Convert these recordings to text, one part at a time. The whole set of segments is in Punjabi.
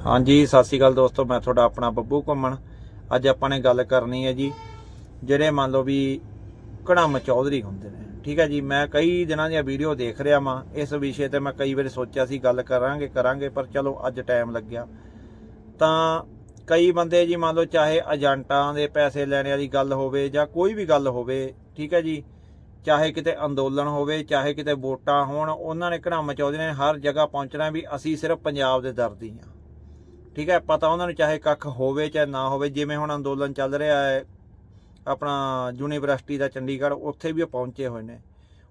ਹਾਂਜੀ, ਸਤਿ ਸ਼੍ਰੀ ਅਕਾਲ ਦੋਸਤੋ, ਮੈਂ ਤੁਹਾਡਾ ਆਪਣਾ ਬੱਬੂ ਘੁੰਮਣ। ਅੱਜ ਆਪਾਂ ਨੇ ਗੱਲ ਕਰਨੀ ਹੈ ਜੀ, ਜਿਹੜੇ ਮੰਨ ਲਓ ਵੀ ਕੜਮ ਚੌਧਰੀ ਹੁੰਦੇ ਨੇ, ਠੀਕ ਹੈ ਜੀ? ਮੈਂ ਕਈ ਦਿਨਾਂ ਦੀਆਂ ਵੀਡੀਓ ਦੇਖ ਰਿਹਾ ਮਾਂ ਇਸ ਵਿਸ਼ੇ ਤੇ ਮੈਂ ਕਈ ਵਾਰੀ ਸੋਚਿਆ ਸੀ ਗੱਲ ਕਰਾਂਗੇ ਕਰਾਂਗੇ, ਪਰ ਚਲੋ ਅੱਜ ਟਾਈਮ ਲੱਗਿਆ। ਤਾਂ ਕਈ ਬੰਦੇ ਜੀ, ਮੰਨ ਲਓ ਚਾਹੇ ਏਜੰਟਾਂ ਦੇ ਪੈਸੇ ਲੈਣੇ ਵਾਲੀ ਗੱਲ ਹੋਵੇ ਜਾਂ ਕੋਈ ਵੀ ਗੱਲ ਹੋਵੇ, ਠੀਕ ਹੈ ਜੀ? ਚਾਹੇ ਕਿਤੇ ਅੰਦੋਲਨ ਹੋਵੇ, ਚਾਹੇ ਕਿਤੇ ਵੋਟਾਂ ਹੋਣ, ਉਹਨਾਂ ਨੇ ਕੜਮ ਚੌਧਰੀ ਨੇ ਹਰ ਜਗ੍ਹਾ ਪਹੁੰਚਣਾ ਵੀ ਅਸੀਂ ਸਿਰਫ ਪੰਜਾਬ ਦੇ ਦਰਦੀ ਹਾਂ। ਠੀਕ ਹੈ, ਪਤਾ ਉਹਨਾਂ ਨੂੰ ਚਾਹੇ ਕੱਖ ਹੋਵੇ ਚਾਹੇ ਨਾ ਹੋਵੇ, ਜਿਵੇਂ ਹੁਣ ਅੰਦੋਲਨ ਚੱਲ ਰਿਹਾ ਹੈ, ਆਪਣਾ ਯੂਨੀਵਰਸਿਟੀ ਦਾ ਚੰਡੀਗੜ੍ਹ, ਉੱਥੇ ਵੀ ਉਹ ਪਹੁੰਚੇ ਹੋਏ ਨੇ।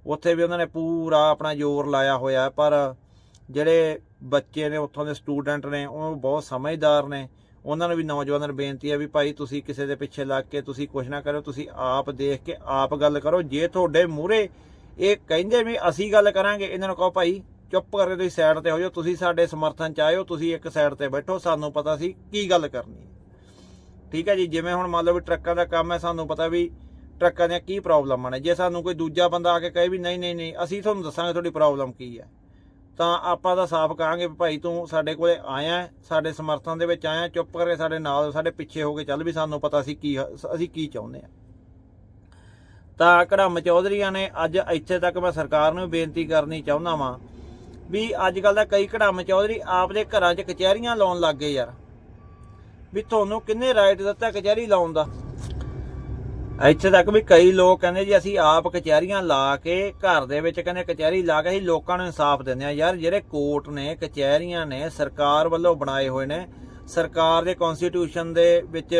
ਉੱਥੇ ਵੀ ਉਹਨਾਂ ਨੇ ਪੂਰਾ ਆਪਣਾ ਜ਼ੋਰ ਲਾਇਆ ਹੋਇਆ ਪਰ ਜਿਹੜੇ ਬੱਚੇ ਨੇ, ਉੱਥੋਂ ਦੇ ਸਟੂਡੈਂਟ ਨੇ, ਉਹ ਬਹੁਤ ਸਮਝਦਾਰ ਨੇ। ਉਹਨਾਂ ਨੂੰ ਵੀ ਨੌਜਵਾਨਾਂ ਨੂੰ ਬੇਨਤੀ ਹੈ ਵੀ ਭਾਈ ਤੁਸੀਂ ਕਿਸੇ ਦੇ ਪਿੱਛੇ ਲੱਗ ਕੇ ਤੁਸੀਂ ਕੁਝ ਨਾ ਕਰੋ ਤੁਸੀਂ ਆਪ ਦੇਖ ਕੇ ਆਪ ਗੱਲ ਕਰੋ। ਜੇ ਤੁਹਾਡੇ ਮੂਹਰੇ ਇਹ ਕਹਿੰਦੇ ਵੀ ਅਸੀਂ ਗੱਲ ਕਰਾਂਗੇ, ਇਹਨਾਂ ਨੂੰ ਕਹੋ ਭਾਈ ਚੁੱਪ ਕਰਕੇ ਤੁਸੀਂ ਸਾਈਡ ਤੇ ਹੋ ਜਾਓ, ਤੁਸੀਂ ਸਾਡੇ ਸਮਰਥਨ ਚ ਆਇਓ, ਤੁਸੀਂ ਇੱਕ ਸਾਈਡ ਤੇ ਬੈਠੋ, ਸਾਨੂੰ ਪਤਾ ਸੀ ਕੀ ਗੱਲ ਕਰਨੀ ਹੈ। ਠੀਕ ਹੈ ਜੀ, ਜਿਵੇਂ ਹੁਣ ਮੰਨ ਲਓ ਵੀ ਟਰੱਕਾਂ ਦਾ ਕੰਮ ਹੈ, ਸਾਨੂੰ ਪਤਾ ਵੀ ਟਰੱਕਾਂ ਦੀਆਂ ਕੀ ਪ੍ਰੋਬਲਮਾਂ ਨੇ। ਜੇ ਸਾਨੂੰ ਕੋਈ ਦੂਜਾ ਬੰਦਾ ਆ ਕੇ ਕਹੇ ਵੀ ਨਹੀਂ ਨਹੀਂ ਨਹੀਂ, ਅਸੀਂ ਤੁਹਾਨੂੰ ਦੱਸਾਂਗੇ ਤੁਹਾਡੀ ਪ੍ਰੋਬਲਮ ਕੀ ਹੈ। ਤਾਂ ਆਪਾਂ ਤਾਂ ਸਾਫ਼ ਕਹਾਂਗੇ ਵੀ ਭਾਈ ਤੂੰ ਸਾਡੇ ਕੋਲੇ ਆਇਆ ਸਾਡੇ ਸਮਰਥਨ ਦੇ ਵਿੱਚ ਆਇਆ ਚੁੱਪ ਕਰਕੇ ਸਾਡੇ ਨਾਲ, ਸਾਡੇ ਪਿੱਛੇ ਹੋ ਕੇ ਚੱਲ ਵੀ ਸਾਨੂੰ ਪਤਾ ਸੀ ਕੀ, ਅਸੀਂ ਕੀ ਚਾਹੁੰਦੇ ਆ ਤਾਂ ਕੜਮ ਚੌਧਰੀਆਂ ਨੇ ਅੱਜ ਇੱਥੇ ਤੱਕ ਮੈਂ ਸਰਕਾਰ ਨੂੰ ਵੀ ਬੇਨਤੀ ਕਰਨੀ ਚਾਹੁੰਦਾ ਵਾਂ ਵੀ ਅੱਜ ਕੱਲ ਦਾ ਕਈ ਘੜਾਮ ਚੌਧਰੀ ਆਪਦੇ ਘਰਾਂ 'ਚ ਕਚਹਿਰੀਆਂ ਲਾਉਣ ਲੱਗ ਗਏ ਯਾਰ। ਵੀ ਤੁਹਾਨੂੰ ਕਿੰਨੇ ਰਾਈਟ ਦਿੱਤਾ ਕਚਹਿਰੀ ਲਾਉਣ ਦਾ? ਇੱਥੇ ਤੱਕ ਵੀ ਕਈ ਲੋਕ ਕਹਿੰਦੇ ਜੀ ਅਸੀਂ ਆਪ ਕਚਹਿਰੀਆਂ ਲਾ ਕੇ ਘਰ ਦੇ ਵਿੱਚ ਕਹਿੰਦੇ ਕਚਹਿਰੀ ਲਾ ਕੇ ਅਸੀਂ ਲੋਕਾਂ ਨੂੰ ਇਨਸਾਫ ਦਿੰਦੇ ਆ ਯਾਰ ਜਿਹੜੇ ਕੋਰਟ ਨੇ, ਕਚਹਿਰੀਆਂ ਨੇ ਸਰਕਾਰ ਵੱਲੋਂ ਬਣਾਏ ਹੋਏ ਨੇ, ਸਰਕਾਰ ਦੇ ਕਨਸਟੀਟਿਊਸ਼ਨ ਦੇ ਵਿੱਚ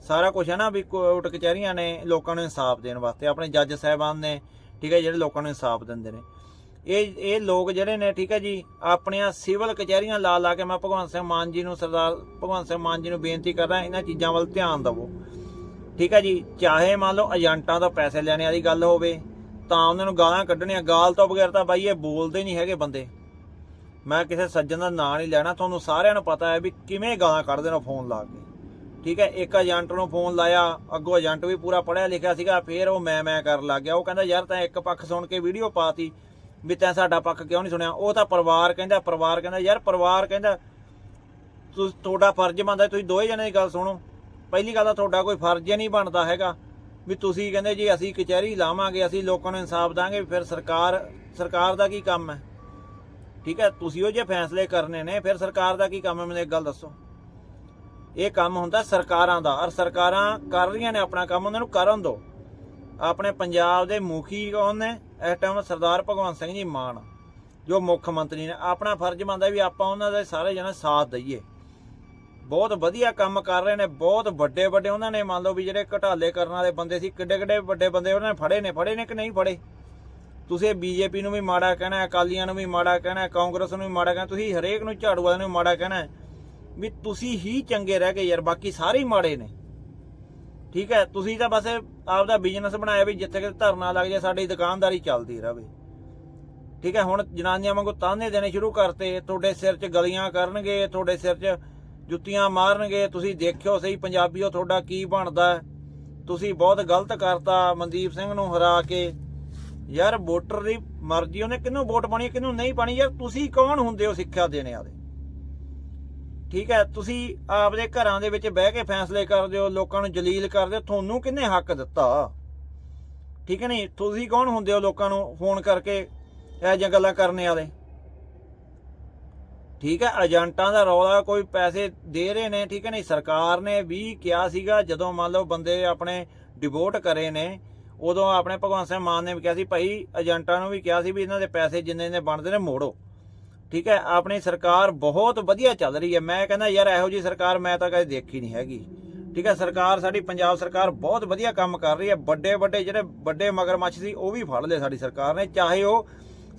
ਸਾਰਾ ਕੁਝ ਹੈ ਨਾ ਵੀ ਕੋਰਟ ਕਚਹਿਰੀਆਂ ਨੇ ਲੋਕਾਂ ਨੂੰ ਇਨਸਾਫ ਦੇਣ ਵਾਸਤੇ, ਆਪਣੇ ਜੱਜ ਸਾਹਿਬਾਨ ਨੇ, ਠੀਕ ਹੈ, ਜਿਹੜੇ ਲੋਕਾਂ ਨੂੰ ਇਨਸਾਫ ਦਿੰਦੇ ਨੇ। ਇਹ ਇਹ ਲੋਕ ਜਿਹੜੇ ਨੇ, ਠੀਕ ਹੈ ਜੀ, ਆਪਣੀਆਂ ਸਿਵਲ ਕਚਹਿਰੀਆਂ ਲਾ ਲਾ ਕੇ ਮੈਂ ਭਗਵੰਤ ਸਿੰਘ ਮਾਨ ਜੀ ਨੂੰ ਸਰਦਾਰ ਭਗਵੰਤ ਸਿੰਘ ਮਾਨ ਜੀ ਨੂੰ ਬੇਨਤੀ ਕਰਦਾ, ਇਹਨਾਂ ਚੀਜ਼ਾਂ ਵੱਲ ਧਿਆਨ ਦਿਵੋ। ਠੀਕ ਹੈ ਜੀ, ਚਾਹੇ ਮੰਨ ਲਓ ਏਜੰਟਾਂ ਤੋਂ ਪੈਸੇ ਲੈਣੇ ਵਾਲੀ ਗੱਲ ਹੋਵੇ, ਤਾਂ ਉਹਨਾਂ ਨੂੰ ਗਾਲਾਂ ਕੱਢਣੀਆਂ, ਗਾਲ ਤੋਂ ਬਗੈਰ ਤਾਂ ਬਾਈ ਇਹ ਬੋਲਦੇ ਨਹੀਂ ਹੈਗੇ ਬੰਦੇ। ਮੈਂ ਕਿਸੇ ਸੱਜਣ ਦਾ ਨਾਂ ਨਹੀਂ ਲੈਣਾ, ਤੁਹਾਨੂੰ ਸਾਰਿਆਂ ਨੂੰ ਪਤਾ ਹੈ ਵੀ ਕਿਵੇਂ ਗਾਲਾਂ ਕੱਢਦੇ ਨੇ ਫੋਨ ਲਾ ਕੇ। ਠੀਕ ਹੈ, ਇੱਕ ਏਜੰਟ ਨੂੰ ਫੋਨ ਲਾਇਆ, ਅੱਗੋਂ ਏਜੰਟ ਵੀ ਪੂਰਾ ਪੜਿਆ ਲਿਖਿਆ ਸੀਗਾ, ਫੇਰ ਉਹ ਮੈਂ ਮੈਂ ਕਰਨ ਲੱਗ ਗਿਆ। ਉਹ ਕਹਿੰਦਾ, ਯਾਰ ਤੈਂ ਇੱਕ ਪੱਖ ਸੁਣ ਕੇ ਵੀਡੀਓ ਪਾਤੀ ਵੀ ਤੈਂ ਸਾਡਾ ਪੱਖ ਕਿਉਂ ਨਹੀਂ ਸੁਣਿਆ? ਉਹ ਤਾਂ ਪਰਿਵਾਰ ਕਹਿੰਦਾ ਪਰਿਵਾਰ ਕਹਿੰਦਾ, ਯਾਰ ਪਰਿਵਾਰ ਕਹਿੰਦਾ, ਤੁਸੀਂ, ਤੁਹਾਡਾ ਫਰਜ਼ ਬਣਦਾ, ਤੁਸੀਂ ਦੋਵੇਂ ਜਣੇ ਦੀ ਗੱਲ ਸੁਣੋ। ਪਹਿਲੀ ਗੱਲ ਤਾਂ ਤੁਹਾਡਾ ਕੋਈ ਫਰਜ਼ ਨਹੀਂ ਬਣਦਾ ਹੈਗਾ ਵੀ ਤੁਸੀਂ ਕਹਿੰਦੇ ਜੀ ਅਸੀਂ ਕਚਹਿਰੀ ਲਾਵਾਂਗੇ, ਅਸੀਂ ਲੋਕਾਂ ਨੂੰ ਇਨਸਾਫ ਦਾਂਗੇ ਫਿਰ ਸਰਕਾਰ ਸਰਕਾਰ ਦਾ ਕੀ ਕੰਮ ਹੈ? ਠੀਕ ਹੈ, ਤੁਸੀਂ ਉਹ ਜੇ ਫੈਸਲੇ ਕਰਨੇ ਨੇ, ਫਿਰ ਸਰਕਾਰ ਦਾ ਕੀ ਕੰਮ ਹੈ? ਮੈਨੂੰ ਇੱਕ ਗੱਲ ਦੱਸੋ। ਇਹ ਕੰਮ ਹੁੰਦਾ ਸਰਕਾਰਾਂ ਦਾ, ਔਰ ਸਰਕਾਰਾਂ ਕਰ ਰਹੀਆਂ ਨੇ ਆਪਣਾ ਕੰਮ, ਉਹਨਾਂ ਨੂੰ ਕਰਨ ਦਿਓ। ਆਪਣੇ ਪੰਜਾਬ ਦੇ ਮੁਖੀ ਕੌਣ ਨੇ? ਇਸ ਟਾਈਮ ਸਰਦਾਰ ਭਗਵੰਤ ਸਿੰਘ ਜੀ ਮਾਨ, ਜੋ ਮੁੱਖ ਮੰਤਰੀ ਨੇ। ਆਪਣਾ ਫਰਜ਼ ਮੰਨਦਾ ਵੀ ਆਪਾਂ ਉਹਨਾਂ ਦੇ ਸਾਰੇ ਜਣੇ ਸਾਥ ਦਈਏ। ਬਹੁਤ ਵਧੀਆ ਕੰਮ ਕਰ ਰਹੇ ਨੇ, ਬਹੁਤ ਵੱਡੇ ਵੱਡੇ ਉਹਨਾਂ ਨੇ। ਮੰਨ ਲਓ ਵੀ ਜਿਹੜੇ ਘਟਾਲੇ ਕਰਨ ਵਾਲੇ ਬੰਦੇ ਸੀ, ਕਿੱਡੇ ਕਿੱਡੇ ਵੱਡੇ ਬੰਦੇ ਉਹਨਾਂ ਨੇ ਫੜੇ ਨੇ ਫੜੇ ਨੇ ਕਿ ਨਹੀਂ ਫੜੇ? ਤੁਸੀਂ ਬੀਜੇਪੀ ਨੂੰ ਵੀ ਮਾੜਾ ਕਹਿਣਾ ਅਕਾਲੀਆਂ ਨੂੰ ਵੀ ਮਾੜਾ ਕਹਿਣਾ ਕਾਂਗਰਸ ਨੂੰ ਵੀ ਮਾੜਾ ਕਹਿਣਾ ਤੁਸੀਂ ਹਰੇਕ ਨੂੰ ਝਾੜੂ ਵਾਲਿਆਂ ਨੂੰ ਵੀ ਮਾੜਾ ਕਹਿਣਾ ਵੀ ਤੁਸੀਂ ਹੀ ਚੰਗੇ ਰਹਿ ਗਏ ਯਾਰ, ਬਾਕੀ ਸਾਰੇ ਹੀ ਮਾੜੇ ਨੇ। ਠੀਕ ਹੈ, ਤੁਸੀਂ ਤਾਂ ਬਸ ਆਪਦਾ ਬਿਜ਼ਨਸ ਬਣਾਇਆ ਵੀ ਜਿੱਥੇ ਕਿ ਧਰਨਾ ਲੱਗ ਜਾਏ, ਸਾਡੀ ਦੁਕਾਨਦਾਰੀ ਚੱਲਦੀ ਰਹੇ ਠੀਕ ਹੈ, ਹੁਣ ਜਨਾਨੀਆਂ ਵਾਂਗੂ ਤਾਨੇ ਦੇਣੇ ਸ਼ੁਰੂ ਕਰਤੇ, ਤੁਹਾਡੇ ਸਿਰ 'ਚ ਗਲੀਆਂ ਕਰਨਗੇ, ਤੁਹਾਡੇ ਸਿਰ 'ਚ ਜੁੱਤੀਆਂ ਮਾਰਨਗੇ, ਤੁਸੀਂ ਦੇਖਿਓ ਸਹੀ ਪੰਜਾਬੀਓ ਤੁਹਾਡਾ ਕੀ ਬਣਦਾ ਤੁਸੀਂ ਬਹੁਤ ਗਲਤ ਕਰਤਾ ਮਨਦੀਪ ਸਿੰਘ ਨੂੰ ਹਰਾ ਕੇ। ਯਾਰ ਵੋਟਰ ਦੀ ਮਰਜ਼ੀ, ਉਹਨੇ ਕਿਹਨੂੰ ਵੋਟ ਪਾਣੀ ਕਿਹਨੂੰ ਨਹੀਂ ਪਾਣੀ ਯਾਰ ਤੁਸੀਂ ਕੌਣ ਹੁੰਦੇ ਹੋ ਸਿੱਖਿਆ ਦੇਣੇ ਵਾਲੇ? ਠੀਕ ਹੈ, ਤੁਸੀਂ ਆਪਦੇ ਘਰਾਂ ਦੇ ਵਿੱਚ ਬਹਿ ਕੇ ਫੈਸਲੇ ਕਰਦੇ ਹੋ, ਲੋਕਾਂ ਨੂੰ ਜਲੀਲ ਕਰਦੇ ਹੋ, ਤੁਹਾਨੂੰ ਕਿੰਨੇ ਹੱਕ ਦਿੱਤਾ? ਠੀਕ ਹੈ ਨਹੀਂ? ਤੁਸੀਂ ਕੌਣ ਹੁੰਦੇ ਹੋ ਲੋਕਾਂ ਨੂੰ ਫੋਨ ਕਰਕੇ ਇਹ ਜਿਹੀਆਂ ਗੱਲਾਂ ਕਰਨ ਵਾਲੇ? ਠੀਕ ਹੈ, ਏਜੰਟਾਂ ਦਾ ਰੌਲਾ ਕੋਈ ਪੈਸੇ ਦੇ ਰਹੇ ਨੇ, ਠੀਕ ਹੈ ਨਹੀਂ? ਸਰਕਾਰ ਨੇ ਵੀ ਕਿਹਾ ਸੀਗਾ, ਜਦੋਂ ਮੰਨ ਲਓ ਬੰਦੇ ਆਪਣੇ ਡਿਵੋਟ ਕਰੇ ਨੇ, ਉਦੋਂ ਆਪਣੇ ਭਗਵੰਤ ਸਿੰਘ ਮਾਨ ਨੇ ਵੀ ਕਿਹਾ ਸੀ, ਭਾਈ ਏਜੰਟਾਂ ਨੂੰ ਵੀ ਕਿਹਾ ਸੀ ਵੀ ਇਹਨਾਂ ਦੇ ਪੈਸੇ ਜਿੰਨੇ ਨੇ ਬਣਦੇ ਨੇ ਮੋੜੋ। ਠੀਕ ਹੈ, ਆਪਣੀ ਸਰਕਾਰ ਬਹੁਤ ਵਧੀਆ ਚੱਲ ਰਹੀ ਹੈ। ਮੈਂ ਕਹਿੰਦਾ, ਯਾਰ ਇਹੋ ਜੀ ਸਰਕਾਰ ਮੈਂ ਤਾਂ ਕਦੇ ਦੇਖੀ ਨਹੀਂ ਹੈਗੀ। ਠੀਕ ਹੈ, ਸਰਕਾਰ ਸਾਡੀ, ਪੰਜਾਬ ਸਰਕਾਰ ਬਹੁਤ ਵਧੀਆ ਕੰਮ ਕਰ ਰਹੀ ਹੈ। ਵੱਡੇ ਵੱਡੇ ਜਿਹੜੇ ਵੱਡੇ ਮਗਰਮੱਛ ਸੀ, ਉਹ ਵੀ ਫੜ ਲਏ ਸਾਡੀ ਸਰਕਾਰ ਨੇ। ਚਾਹੇ ਉਹ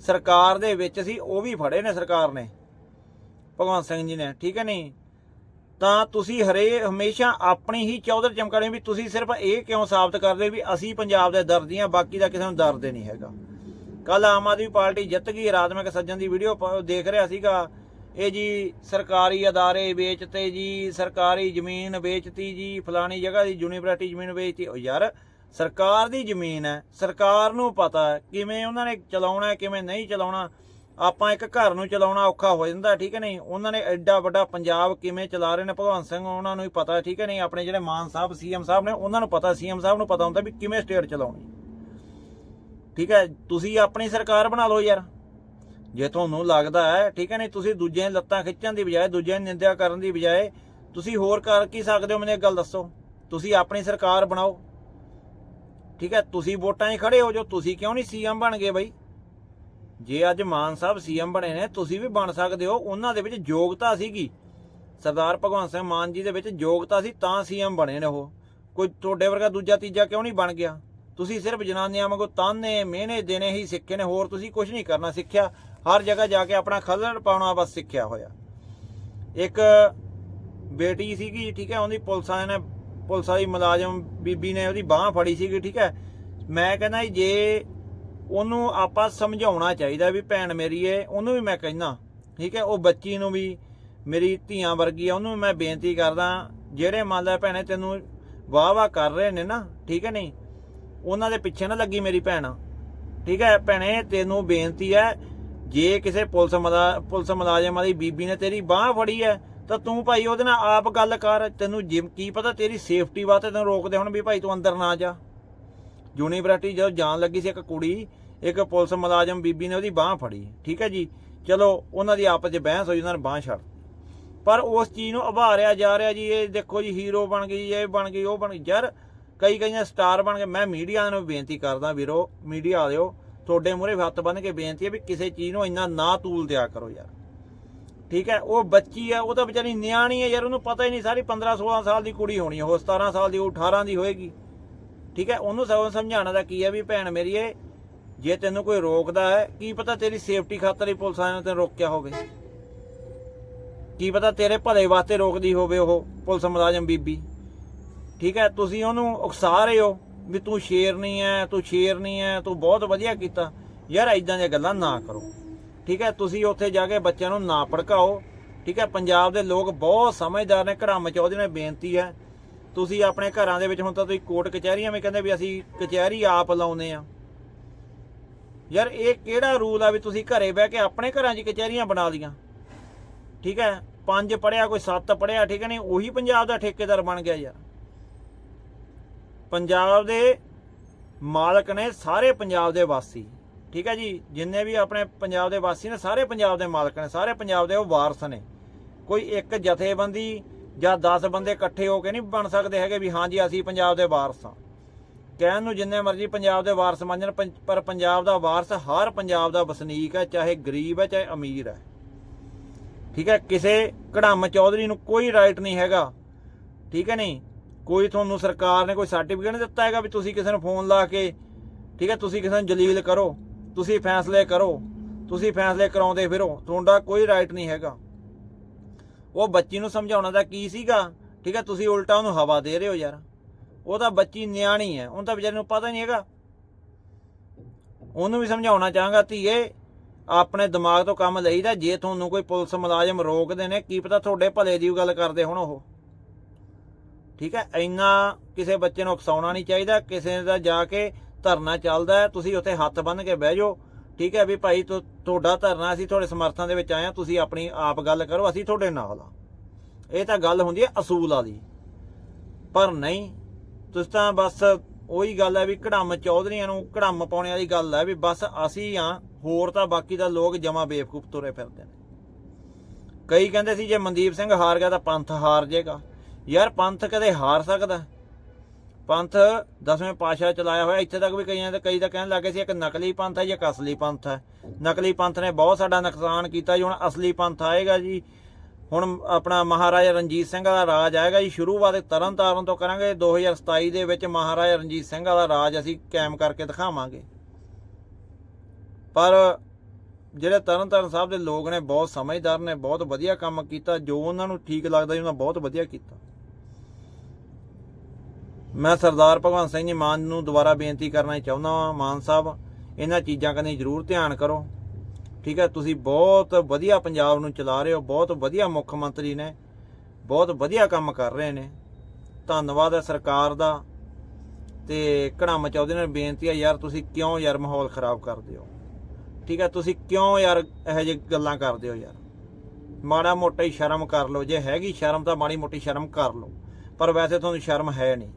ਸਰਕਾਰ ਦੇ ਵਿੱਚ ਸੀ, ਉਹ ਵੀ ਫੜੇ ਨੇ ਸਰਕਾਰ ਨੇ। ਭਗਵੰਤ ਸਿੰਘ ਜੀ ਨੇ, ਠੀਕ ਹੈ ਨਹੀਂ? ਤਾਂ ਤੁਸੀਂ ਹਰੇ ਹਮੇਸ਼ਾ ਆਪਣੀ ਹੀ ਚੌਧਰ ਚਮਕਾਣੇ ਵੀ ਤੁਸੀਂ ਸਿਰਫ ਇਹ ਕਿਉਂ ਸਾਬਤ ਕਰਦੇ ਵੀ ਅਸੀਂ ਪੰਜਾਬ ਦੇ ਦਰਦੀ ਹਾਂ ਬਾਕੀ ਦਾ ਕਿਸੇ ਨੂੰ ਦਰਦ ਹੀ ਨਹੀਂ ਹੈਗਾ। ਕੱਲ ਆਮ ਆਦਮੀ ਪਾਰਟੀ ਜਿੱਤ ਗਈ ਰਾਤ ਸੱਜਣ ਦੀ ਵੀਡੀਓ ਦੇਖ ਰਿਹਾ ਸੀਗਾ। ਇਹ ਜੀ ਸਰਕਾਰੀ ਅਦਾਰੇ ਵੇਚਤੇ ਜੀ, ਸਰਕਾਰੀ ਜ਼ਮੀਨ ਵੇਚਤੀ ਜੀ, ਫਲਾਣੀ ਜਗ੍ਹਾ ਦੀ ਯੂਨੀਵਰਸਿਟੀ ਜ਼ਮੀਨ ਵੇਚਤੀ। ਉਹ ਯਾਰ ਸਰਕਾਰ ਦੀ ਜ਼ਮੀਨ ਹੈ, ਸਰਕਾਰ ਨੂੰ ਪਤਾ ਕਿਵੇਂ ਉਹਨਾਂ ਨੇ ਚਲਾਉਣਾ ਕਿਵੇਂ ਨਹੀਂ ਚਲਾਉਣਾ। ਆਪਾਂ ਇੱਕ ਘਰ ਨੂੰ ਚਲਾਉਣਾ ਔਖਾ ਹੋ ਜਾਂਦਾ, ਠੀਕ ਹੈ ਨਹੀਂ? ਉਹਨਾਂ ਨੇ ਐਡਾ ਵੱਡਾ ਪੰਜਾਬ ਕਿਵੇਂ ਚਲਾ ਰਹੇ ਨੇ? ਭਗਵੰਤ ਸਿੰਘ ਉਹਨਾਂ ਨੂੰ ਹੀ ਪਤਾ ਠੀਕ ਹੈ ਨਹੀਂ? ਆਪਣੇ ਜਿਹੜੇ ਮਾਨ ਸਾਹਿਬ, ਸੀਐਮ ਸਾਹਿਬ ਨੇ, ਉਹਨਾਂ ਨੂੰ ਪਤਾ ਸੀਐਮ ਸਾਹਿਬ ਨੂੰ ਪਤਾ ਹੁੰਦਾ ਵੀ ਕਿਵੇਂ ਸਟੇਟ ਚਲਾਉਣੀ। ਠੀਕ ਹੈ, ਤੁਸੀਂ ਆਪਣੀ ਸਰਕਾਰ ਬਣਾ ਲਓ ਯਾਰ। ਜੇ ਤੁਹਾਨੂੰ ਲੱਗਦਾ ਹੈ, ਠੀਕ ਹੈ ਨਹੀਂ ਤੁਸੀਂ ਦੂਜਿਆਂ ਦੀ ਲੱਤਾਂ ਖਿੱਚਣ ਦੀ ਬਜਾਏ, ਦੂਜਿਆਂ ਦੀ ਨਿੰਦਿਆ ਕਰਨ ਦੀ ਬਜਾਏ, ਤੁਸੀਂ ਹੋਰ ਕਰ ਕੀ ਸਕਦੇ ਹੋ? ਮੈਨੂੰ ਇੱਕ ਗੱਲ ਦੱਸੋ। ਤੁਸੀਂ ਆਪਣੀ ਸਰਕਾਰ ਬਣਾਓ। ਠੀਕ ਹੈ, ਤੁਸੀਂ ਵੋਟਾਂ 'ਚ ਖੜੇ ਹੋ ਜੋ ਤੁਸੀਂ ਕਿਉਂ ਨਹੀਂ ਸੀਐਮ ਬਣ ਗਏ ਬਈ? ਜੇ ਅੱਜ ਮਾਨ ਸਾਹਿਬ ਸੀਐਮ ਬਣੇ ਨੇ, ਤੁਸੀਂ ਵੀ ਬਣ ਸਕਦੇ ਹੋ। ਉਹਨਾਂ ਦੇ ਵਿੱਚ ਯੋਗਤਾ ਸੀਗੀ। ਸਰਦਾਰ ਭਗਵੰਤ ਸਿੰਘ ਮਾਨ ਜੀ ਦੇ ਵਿੱਚ ਯੋਗਤਾ ਸੀ, ਤਾਂ ਸੀਐਮ ਬਣੇ ਨੇ ਉਹ। ਕੋਈ ਤੁਹਾਡੇ ਵਰਗਾ ਦੂਜਾ ਤੀਜਾ ਕਿਉਂ ਨਹੀਂ ਬਣ ਗਿਆ? ਤੁਸੀਂ ਸਿਰਫ ਜਨਾਨੀਆਂ ਵਾਂਗੋ ਤਾਨੇ ਮਿਹਨੇ ਦੇਣੇ ਹੀ ਸਿੱਖੇ ਨੇ ਹੋਰ ਤੁਸੀਂ ਕੁਝ ਨਹੀਂ ਕਰਨਾ ਸਿੱਖਿਆ। ਹਰ ਜਗ੍ਹਾ ਜਾ ਕੇ ਆਪਣਾ ਖੱਲੜ ਪਾਉਣਾ ਬਸ ਸਿੱਖਿਆ ਹੋਇਆ। ਇੱਕ ਬੇਟੀ ਸੀਗੀ ਠੀਕ ਹੈ ਉਹਦੀ ਪੁਲਿਸ ਵਾਲਿਆਂ ਨੇ ਪੁਲਿਸ ਵਾਲੀ ਮੁਲਾਜ਼ਮ ਬੀਬੀ ਨੇ ਉਹਦੀ ਬਾਹ ਫੜੀ ਸੀਗੀ ਠੀਕ ਹੈ। ਮੈਂ ਕਹਿੰਦਾ ਜੀ, ਜੇ ਉਹਨੂੰ ਆਪਾਂ ਸਮਝਾਉਣਾ ਚਾਹੀਦਾ ਵੀ ਭੈਣ ਮੇਰੀ ਏ ਉਹਨੂੰ ਵੀ ਮੈਂ ਕਹਿੰਦਾ ਠੀਕ ਹੈ ਉਹ ਬੱਚੀ ਨੂੰ ਵੀ ਮੇਰੀ ਧੀਆਂ ਵਰਗੀ ਆ ਉਹਨੂੰ ਵੀ ਮੈਂ ਬੇਨਤੀ ਕਰਦਾ ਜਿਹੜੇ ਮੰਨ ਲੈ ਭੈਣੇ ਤੈਨੂੰ ਵਾਹ ਵਾਹ ਕਰ ਰਹੇ ਨੇ ਨਾ ਠੀਕ ਹੈ ਨਹੀਂ ਉਹਨਾਂ ਦੇ ਪਿੱਛੇ ਨਾ ਲੱਗੀ ਮੇਰੀ ਭੈਣ। ਠੀਕ ਹੈ, ਭੈਣੇ, ਤੈਨੂੰ ਬੇਨਤੀ ਹੈ, ਜੇ ਕਿਸੇ ਪੁਲਿਸ ਮਲਾ, ਪੁਲਿਸ ਮੁਲਾਜ਼ਮ ਵਾਲੀ ਬੀਬੀ ਨੇ ਤੇਰੀ ਬਾਹ ਫੜੀ ਹੈ, ਤਾਂ ਤੂੰ ਭਾਈ ਉਹਦੇ ਨਾਲ ਆਪ ਗੱਲ ਕਰ। ਤੈਨੂੰ ਜਿਮ, ਕੀ ਪਤਾ ਤੇਰੀ ਸੇਫਟੀ ਵਾਸਤੇ ਤੈਨੂੰ ਰੋਕਦੇ ਹੁਣ ਵੀ ਭਾਈ ਤੂੰ ਅੰਦਰ ਨਾ ਜਾ। ਯੂਨੀਵਰਸਿਟੀ ਜਦੋਂ ਜਾਣ ਲੱਗੀ ਸੀ ਇੱਕ ਕੁੜੀ, ਇੱਕ ਪੁਲਿਸ ਮੁਲਾਜ਼ਮ ਬੀਬੀ ਨੇ ਉਹਦੀ ਬਾਹ ਫੜੀ। ਠੀਕ ਹੈ ਜੀ? ਚਲੋ, ਉਹਨਾਂ ਦੀ ਆਪਸ 'ਚ ਬਹਿਸ ਹੋਈ, ਉਹਨਾਂ ਨੇ ਬਾਹ ਛੱਡ ਪਰ ਉਸ ਚੀਜ਼ ਨੂੰ ਉਭਾਰਿਆ ਜਾ ਰਿਹਾ ਜੀ, ਇਹ ਦੇਖੋ ਜੀ ਹੀਰੋ ਬਣ ਗਈ, ਇਹ ਬਣ ਗਈ, ਉਹ ਬਣ ਗਈ। ਯਾਰ ਕਈ ਕਈਆਂ ਸਟਾਰ ਬਣ ਗਏ ਮੈਂ ਮੀਡੀਆ ਨੂੰ ਬੇਨਤੀ ਕਰਦਾ ਵੀਰੋ, ਮੀਡੀਆ ਵਾਲਿਓ, ਤੁਹਾਡੇ ਮੂਹਰੇ ਹੱਥ ਬੰਨ ਕੇ ਬੇਨਤੀ ਹੈ ਵੀ ਕਿਸੇ ਚੀਜ਼ ਨੂੰ ਇੰਨਾ ਨਾ ਤੂਲ ਦਿਆ ਕਰੋ ਯਾਰ। ਠੀਕ ਹੈ, ਉਹ ਬੱਚੀ ਹੈ ਉਹ ਤਾਂ ਵਿਚਾਰੀ ਨਿਆਣੀ ਹੈ ਯਾਰ, ਉਹਨੂੰ ਪਤਾ ਹੀ ਨਹੀਂ ਸਾਰੀ 15 16 ਸਾਲ ਦੀ ਕੁੜੀ ਹੋਣੀ ਹੈ, ਉਹ 17 ਸਾਲ ਦੀ, ਉਹ 18 ਦੀ ਹੋਏਗੀ। ਠੀਕ ਹੈ, ਉਹਨੂੰ ਸਗੋਂ ਸਮਝਾਉਣਾ ਦਾ ਕੀ ਹੈ ਵੀ ਭੈਣ ਮੇਰੀ ਇਹ, ਜੇ ਤੈਨੂੰ ਕੋਈ ਰੋਕਦਾ ਹੈ, ਕੀ ਪਤਾ ਤੇਰੀ ਸੇਫਟੀ ਖਾਤਰ ਹੀ ਪੁਲਿਸ ਵਾਲਿਆਂ ਨੇ ਤੈਨੂੰ ਰੋਕਿਆ ਹੋਵੇ। ਕੀ ਪਤਾ ਤੇਰੇ ਭਲੇ ਵਾਸਤੇ ਰੋਕਦੀ ਹੋਵੇ ਉਹ ਪੁਲਿਸ ਮੁਲਾਜ਼ਮ ਬੀਬੀ। ਠੀਕ ਹੈ, ਤੁਸੀਂ ਉਹਨੂੰ ਉਕਸਾ ਰਹੇ ਹੋ ਵੀ ਤੂੰ ਸ਼ੇਰ ਨਹੀਂ ਹੈ, ਤੂੰ ਸ਼ੇਰ ਨਹੀਂ ਹੈ, ਤੂੰ ਬਹੁਤ ਵਧੀਆ ਕੀਤਾ। ਯਾਰ ਐਦਾਂ ਦੀਆਂ ਗੱਲਾਂ ਨਾ ਕਰੋ। ਠੀਕ ਹੈ, ਤੁਸੀਂ ਉੱਥੇ ਜਾ ਕੇ ਬੱਚਿਆਂ ਨੂੰ ਨਾ ਭੜਕਾਓ। ਠੀਕ ਹੈ, ਪੰਜਾਬ ਦੇ ਲੋਕ ਬਹੁਤ ਸਮਝਦਾਰ ਨੇ, ਘਰਾਂ ਮਚੌਧਰੀ ਨੇ ਬੇਨਤੀ ਹੈ। ਤੁਸੀਂ ਆਪਣੇ ਘਰਾਂ ਦੇ ਵਿੱਚ ਹੁਣ ਤਾਂ ਤੁਸੀਂ ਕੋਰਟ ਕਚਹਿਰੀਆਂ ਵਿੱਚ ਕਹਿੰਦੇ ਵੀ ਅਸੀਂ ਕਚਹਿਰੀ ਆਪ ਲਾਉਨੇ ਆ ਯਾਰ ਇਹ ਕਿਹੜਾ ਰੂਲ ਆ ਵੀ ਤੁਸੀਂ ਘਰੇ ਬਹਿ ਕੇ ਆਪਣੇ ਘਰਾਂ 'ਚ ਕਚਹਿਰੀਆਂ ਬਣਾ ਲੀਆਂ? ਠੀਕ ਹੈ, ਪੰਜ ਪੜਿਆ ਕੋਈ ਸੱਤ ਪੜਿਆ ਠੀਕ ਹੈ ਨਹੀਂ, ਉਹੀ ਪੰਜਾਬ ਦਾ ਠੇਕੇਦਾਰ ਬਣ ਗਿਆ ਯਾਰ। ਪੰਜਾਬ ਦੇ ਮਾਲਕ ਨੇ ਸਾਰੇ ਪੰਜਾਬ ਦੇ ਵਾਸੀ, ਠੀਕ ਹੈ ਜੀ, ਜਿੰਨੇ ਵੀ ਆਪਣੇ ਪੰਜਾਬ ਦੇ ਵਾਸੀ ਨੇ, ਸਾਰੇ ਪੰਜਾਬ ਦੇ ਮਾਲਕ ਨੇ, ਸਾਰੇ ਪੰਜਾਬ ਦੇ ਉਹ ਵਾਰਸ ਨੇ। ਕੋਈ ਇੱਕ ਜਥੇਬੰਦੀ ਜਾਂ 10 ਬੰਦੇ ਇਕੱਠੇ ਹੋ ਕੇ ਨਹੀਂ ਬਣ ਸਕਦੇ ਹੈਗੇ ਵੀ ਹਾਂਜੀ ਅਸੀਂ ਪੰਜਾਬ ਦੇ ਵਾਰਸ ਹਾਂ। ਕਹਿਣ ਨੂੰ ਜਿੰਨੇ ਮਰਜ਼ੀ ਪੰਜਾਬ ਦੇ ਵਾਰਸ ਮੰਨਣ ਪੰ- ਪਰ ਪੰਜਾਬ ਦਾ ਵਾਰਸ ਹਰ ਪੰਜਾਬ ਦਾ ਵਸਨੀਕ ਹੈ, ਚਾਹੇ ਗਰੀਬ ਹੈ, ਚਾਹੇ ਅਮੀਰ ਹੈ। ਠੀਕ ਹੈ, ਕਿਸੇ ਕੜਾਮ ਚੌਧਰੀ ਨੂੰ ਕੋਈ ਰਾਈਟ ਨਹੀਂ ਹੈਗਾ। ਠੀਕ ਹੈ ਨਹੀਂ ਕੋਈ ਤੁਹਾਨੂੰ ਸਰਕਾਰ ਨੇ ਕੋਈ ਸਰਟੀਫਿਕੇਟ ਨਹੀਂ ਦਿੱਤਾ ਹੈਗਾ ਵੀ ਤੁਸੀਂ ਕਿਸੇ ਨੂੰ ਫੋਨ ਲਾ ਕੇ, ਠੀਕ ਹੈ, ਤੁਸੀਂ ਕਿਸੇ ਨੂੰ ਜਲੀਲ ਕਰੋ, ਤੁਸੀਂ ਫੈਸਲੇ ਕਰੋ, ਤੁਸੀਂ ਫੈਸਲੇ ਕਰਾਉਂਦੇ ਫਿਰੋ, ਤੁਹਾਡਾ ਕੋਈ ਰਾਈਟ ਨਹੀਂ ਹੈਗਾ। ਉਹ ਬੱਚੀ ਨੂੰ ਸਮਝਾਉਣਾ ਦਾ ਕੀ ਸੀਗਾ? ਠੀਕ ਹੈ, ਤੁਸੀਂ ਉਲਟਾ ਉਹਨੂੰ ਹਵਾ ਦੇ ਰਹੇ ਹੋ ਯਾਰ। ਉਹ ਤਾਂ ਬੱਚੀ ਨਿਆਣੀ ਹੈ, ਉਹਨੂੰ ਤਾਂ ਵਿਚਾਰੇ ਨੂੰ ਪਤਾ ਨਹੀਂ ਹੈਗਾ। ਉਹਨੂੰ ਵੀ ਸਮਝਾਉਣਾ ਚਾਹਾਂਗਾ ਧੀਏ, ਆਪਣੇ ਦਿਮਾਗ ਤੋਂ ਕੰਮ ਲਈਦਾ, ਜੇ ਤੁਹਾਨੂੰ ਕੋਈ ਪੁਲਿਸ ਮੁਲਾਜ਼ਮ ਰੋਕਦੇ ਨੇ, ਕੀ ਪਤਾ ਤੁਹਾਡੇ ਭਲੇ ਦੀ ਗੱਲ ਕਰਦੇ ਹੁਣ ਉਹ। ਠੀਕ ਹੈ? ਇੰਨਾ ਕਿਸੇ ਬੱਚੇ ਨੂੰ ਉਕਸਾਉਣਾ ਨਹੀਂ ਚਾਹੀਦਾ, ਕਿਸੇ ਦਾ ਜਾ ਕੇ ਧਰਨਾ ਚੱਲਦਾ ਹੈ, ਤੁਸੀਂ ਉੱਥੇ ਹੱਥ ਬੰਨ੍ਹ ਕੇ ਬਹਿ ਜਾਓ। ਠੀਕ ਹੈ ਵੀ ਭਾਈ, ਤੁ- ਤੁਹਾਡਾ ਧਰਨਾ, ਅਸੀਂ ਤੁਹਾਡੇ ਸਮਰਥਨ ਦੇ ਵਿੱਚ ਆਏ ਹਾਂ, ਤੁਸੀਂ ਆਪਣੀ ਆਪ ਗੱਲ ਕਰੋ, ਅਸੀਂ ਤੁਹਾਡੇ ਨਾਲ ਆ ਇਹ ਤਾਂ ਗੱਲ ਹੁੰਦੀ ਹੈ ਅਸੂਲ ਵਾਲੀ। ਪਰ ਨਹੀਂ, ਤੁਸੀਂ ਤਾਂ ਬਸ ਉਹੀ ਗੱਲ ਹੈ ਵੀ ਕੜਮ ਚੌਧਰੀਆਂ ਨੂੰ ਕੜਮ ਪਾਉਣੇ ਵਾਲੀ ਗੱਲ ਹੈ ਵੀ ਬਸ ਅਸੀਂ ਆ ਹੋਰ ਤਾਂ ਬਾਕੀ ਦਾ ਲੋਕ ਜਮਾ ਬੇਵਕੂਫ ਤੁਰੇ ਫਿਰਦੇ ਨੇ। ਕਈ ਕਹਿੰਦੇ ਸੀ, ਜੇ ਮਨਦੀਪ ਸਿੰਘ ਹਾਰ ਗਿਆ ਤਾਂ ਪੰਥ ਹਾਰ ਜਾਏਗਾ ਯਾਰ ਪੰਥ ਕਦੇ ਹਾਰ ਸਕਦਾ? ਪੰਥ ਦਸਵੇਂ ਪਾਸ਼ਾ ਚਲਾਇਆ ਹੋਇਆ, ਇੱਥੇ ਤੱਕ ਵੀ ਕਈਆਂ ਦੇ ਕਈ ਤਾਂ ਕਹਿਣ ਲੱਗੇ ਸੀ, ਇੱਕ ਨਕਲੀ ਪੰਥ ਹੈ ਜਾਂ ਇੱਕ ਅਸਲੀ ਪੰਥ ਹੈ। ਨਕਲੀ ਪੰਥ ਨੇ ਬਹੁਤ ਸਾਡਾ ਨੁਕਸਾਨ ਕੀਤਾ ਜੀ, ਹੁਣ ਅਸਲੀ ਪੰਥ ਆਏਗਾ ਜੀ। ਹੁਣ ਆਪਣਾ ਮਹਾਰਾਜਾ ਰਣਜੀਤ ਸਿੰਘ ਦਾ ਰਾਜ ਆਏਗਾ ਜੀ, ਸ਼ੁਰੂਆਤ ਤਰਨਤਾਰਨ ਤੋਂ ਕਰਾਂਗੇ 2027 ਦੇ ਵਿੱਚ ਮਹਾਰਾਜਾ ਰਣਜੀਤ ਸਿੰਘ ਵਾਲਾ ਰਾਜ ਅਸੀਂ ਕਾਇਮ ਕਰਕੇ ਦਿਖਾਵਾਂਗੇ। ਪਰ ਜਿਹੜੇ ਤਰਨ ਤਾਰਨ ਸਾਹਿਬ ਦੇ ਲੋਕ ਨੇ, ਬਹੁਤ ਸਮਝਦਾਰ ਨੇ, ਬਹੁਤ ਵਧੀਆ ਕੰਮ ਕੀਤਾ, ਜੋ ਉਹਨਾਂ ਨੂੰ ਠੀਕ ਲੱਗਦਾ ਜੀ, ਉਹਨਾਂ ਬਹੁਤ ਵਧੀਆ ਕੀਤਾ। ਮੈਂ ਸਰਦਾਰ ਭਗਵੰਤ ਸਿੰਘ ਜੀ ਮਾਨ ਨੂੰ ਦੁਬਾਰਾ ਬੇਨਤੀ ਕਰਨਾ ਚਾਹੁੰਦਾ ਹਾਂ ਮਾਨ ਸਾਹਿਬ, ਇਹਨਾਂ ਚੀਜ਼ਾਂ ਕਨੀ ਜ਼ਰੂਰ ਧਿਆਨ ਕਰੋ। ਠੀਕ ਹੈ, ਤੁਸੀਂ ਬਹੁਤ ਵਧੀਆ ਪੰਜਾਬ ਨੂੰ ਚਲਾ ਰਹੇ ਹੋ, ਬਹੁਤ ਵਧੀਆ ਮੁੱਖ ਮੰਤਰੀ ਨੇ, ਬਹੁਤ ਵਧੀਆ ਕੰਮ ਕਰ ਰਹੇ ਨੇ। ਧੰਨਵਾਦ ਹੈ ਸਰਕਾਰ ਦਾ, ਤੇ ਘੜਾਮ ਚਾਹੁੰਦੇ ਨੇ ਬੇਨਤੀ ਹੈ, ਯਾਰ ਤੁਸੀਂ ਕਿਉਂ ਯਾਰ ਮਾਹੌਲ ਖਰਾਬ ਕਰਦੇ ਹੋ? ਠੀਕ ਹੈ, ਤੁਸੀਂ ਕਿਉਂ ਯਾਰ ਇਹੋ ਜਿਹੀ ਗੱਲਾਂ ਕਰਦੇ ਹੋ ਯਾਰ? ਮਾੜਾ ਮੋਟਾ ਹੀ ਸ਼ਰਮ ਕਰ ਲਓ, ਜੇ ਹੈਗੀ ਸ਼ਰਮ ਤਾਂ ਮਾੜੀ ਮੋਟੀ ਸ਼ਰਮ ਕਰ ਲਓ, ਪਰ ਵੈਸੇ ਤੁਹਾਨੂੰ ਸ਼ਰਮ ਹੈ ਨਹੀਂ।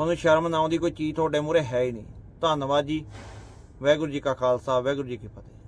ਤੁਹਾਨੂੰ ਸ਼ਰਮ ਨਾ ਆਉਂਦੀ, ਕੋਈ ਚੀਜ਼ ਤੁਹਾਡੇ ਮੂਹਰੇ ਹੈ ਹੀ ਨਹੀਂ। ਧੰਨਵਾਦ ਜੀ। ਵਾਹਿਗੁਰੂ ਜੀ ਕਾ ਖਾਲਸਾ, ਵਾਹਿਗੁਰੂ ਜੀ ਕੀ ਫਤਿਹ।